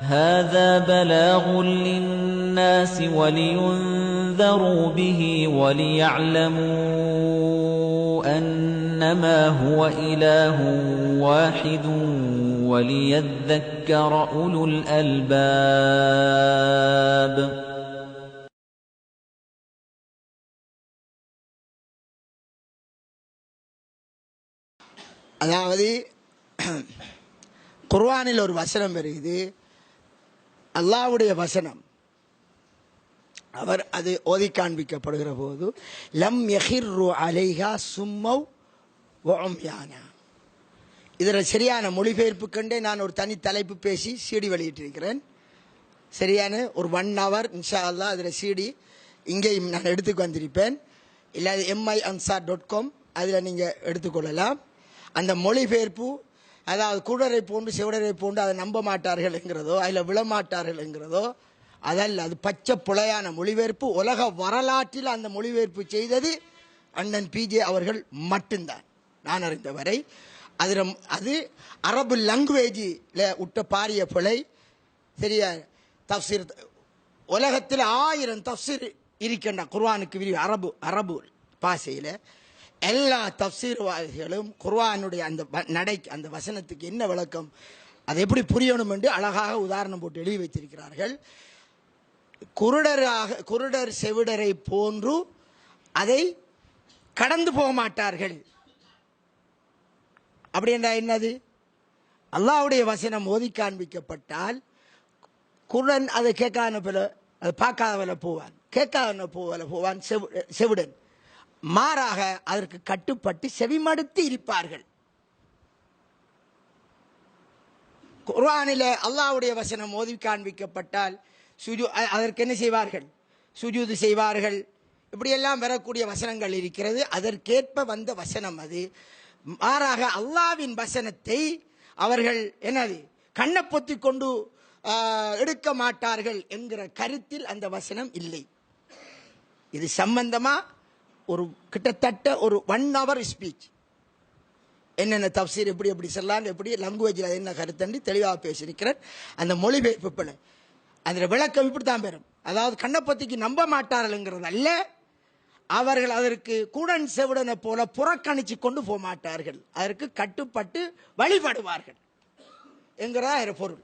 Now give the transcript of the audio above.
هذا بلاغ للناس ولينذروا به وليعلموا أنما هو إله واحد وليذكر أولو الألباب அதாவது குர்ஆனில் ஒரு வசனம் வருகிறது அல்லாஹ்வுடைய வசனம். அவர் அது ஓதி காண்பிக்கப்படுகிற போது லம் யஹிர்ரு அலைஹா சும்மவ் ஒம்யானா இதில் சரியான மொழிபெயர்ப்பு கண்டே நான் ஒரு தனி தலைப்பு பேசி சீடி வெளியிட்டிருக்கிறேன். சரியான ஒரு ஒன் ஹவர் இன்ஷா அல்லா அதில் சீடி இங்கேயும் நான் எடுத்துக்கு வந்திருப்பேன். இல்லாத எம்ஐ அன்சார் டாட் காம் அதில் நீங்கள் எடுத்துக்கொள்ளலாம் அந்த மொழிபெயர்ப்பு அதாவது குடரை போன்று சிவடரை போன்று அதை நம்ப மாட்டார்கள் என்கிறதோ அதில் விழமாட்டார்கள் என்கிறதோ அதல்ல அது பச்சை புலையான மொழிபெயர்ப்பு. உலக வரலாற்றில் அந்த மொழிபெயர்ப்பு செய்தது அண்ணன் பிஜே அவர்கள் மட்டும்தான். நான் அறிந்தவரை. அதில் அது அரபு லாங்குவேஜில் விட்ட பாரிய பிழை. சரியா? தப்சீர் உலகத்தில் ஆயிரம் தப்சீர் இருக்கின்ற குர்வானுக்கு விரி அரபு அரபு பாசையில் எல்லா தப்சீர்வாதிகளும் குர்வானுடைய அந்த வ- நடை அந்த வசனத்துக்கு என்ன விளக்கம்? அதை எப்படி புரியணும் என்று அழகாக உதாரணம் போட்டு எழுதி வைத்திருக்கிறார்கள். குருடராக குருடர் செவிடரை போன்று அதை கடந்து போக மாட்டார்கள். அப்படி என்றால் என்னது? அல்லாவுடைய வசனம் ஓதி காண்பிக்கப்பட்டால் குருடன் அதை கேட்காத போல அதை போல போவான். கேட்காத போல போவான் செவு செவிடன். மாறாக அதற்கு கட்டுப்பட்டு செவிமடுத்து இருப்பார்கள். குர்ஆனில் அல்லாஹ்வுடைய வசனம் ஓதி காண்பிக்கப்பட்டால் சுஜு அதற்கு என்ன செய்வார்கள்? சுஜூது செய்வார்கள். இப்படியெல்லாம் வரக்கூடிய வசனங்கள் இருக்கிறது. அதற்கேற்ப வந்த வசனம் அது. மாறாக அல்லாவின் வசனத்தை அவர்கள் என்னது? கண்ணை பொத்தி கொண்டு எடுக்க மாட்டார்கள் என்கிற கருத்தில் அந்த வசனம் இல்லை. இது சம்பந்தமாக ஒரு கிட்டத்தட்ட ஒரு ஒன் ஹவர் ஸ்பீச் என்னென்ன தப்சீர் எப்படி எப்படி சொல்லலாம் எப்படி லாங்குவேஜில் என்ன கருத்தண்டி தெளிவாக பேசியிருக்கிறேன் அந்த மொழிபெயர்ப்பு பிள்ளை அதில் விளக்கம் இப்படி தான் பெறும். அதாவது கண்ணப்பத்திக்கு நம்ப மாட்டார்கள்ங்கிறது அல்ல. அவர்கள் அதற்கு கூடன் செவிடனை போல புறக்கணிச்சு கொண்டு போக மாட்டார்கள். அதற்கு கட்டுப்பட்டு வழிபடுவார்கள். என்கிறதா பொருள்.